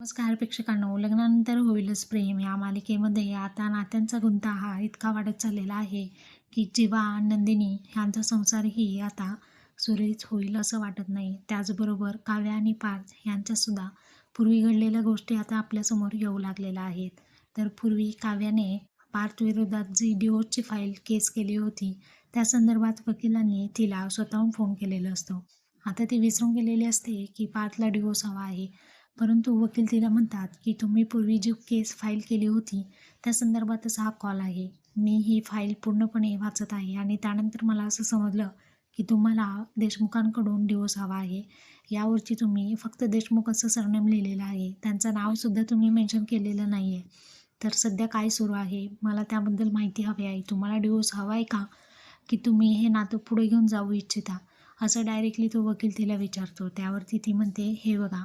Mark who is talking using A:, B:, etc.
A: नमस्कार प्रेक्षकांनो. लग्नानंतर होईलच प्रेम. या मालिकेमध्ये आता नात्यांचा गुंता हा इतका वाढत चाललेला आहे की जीवा नंदिनी ह्यांचा संसारही आता सुरळीत होईल असं वाटत नाही. त्याचबरोबर काव्या आणि पार्थ यांच्यासुद्धा पूर्वी घडलेल्या गोष्टी आता आपल्यासमोर येऊ लागलेल्या आहेत. तर पूर्वी काव्याने पार्थविरोधात जी डिओची फाईल केस केली होती त्या संदर्भात वकिलांनी तिला स्वतःहून फोन केलेला असतो. आता ती विसरून गेलेली असते की पार्थला डिओस हवा आहे. परंतु वकील तिला म्हणतात की तुम्ही पूर्वी जी केस फाईल केली होती त्या संदर्भातच हा कॉल आहे. मी ही फाईल पूर्णपणे वाचत आहे आणि त्यानंतर मला असं समजलं की तुम्हाला देशमुखांकडून डिवोर्स हवा आहे. यावरची तुम्ही फक्त देशमुख असं सरनेम लिहिलेलं आहे. त्यांचं नावसुद्धा तुम्ही मेन्शन केलेलं नाही आहे तर सध्या काय सुरू आहे? मला त्याबद्दल माहिती हवी आहे. तुम्हाला डिवोर्स हवा आहे का? की तुम्ही हे नातं पुढे घेऊन जाऊ इच्छिता? असं डायरेक्टली तो वकील तिला विचारतो. त्यावरती ती म्हणते हे बघा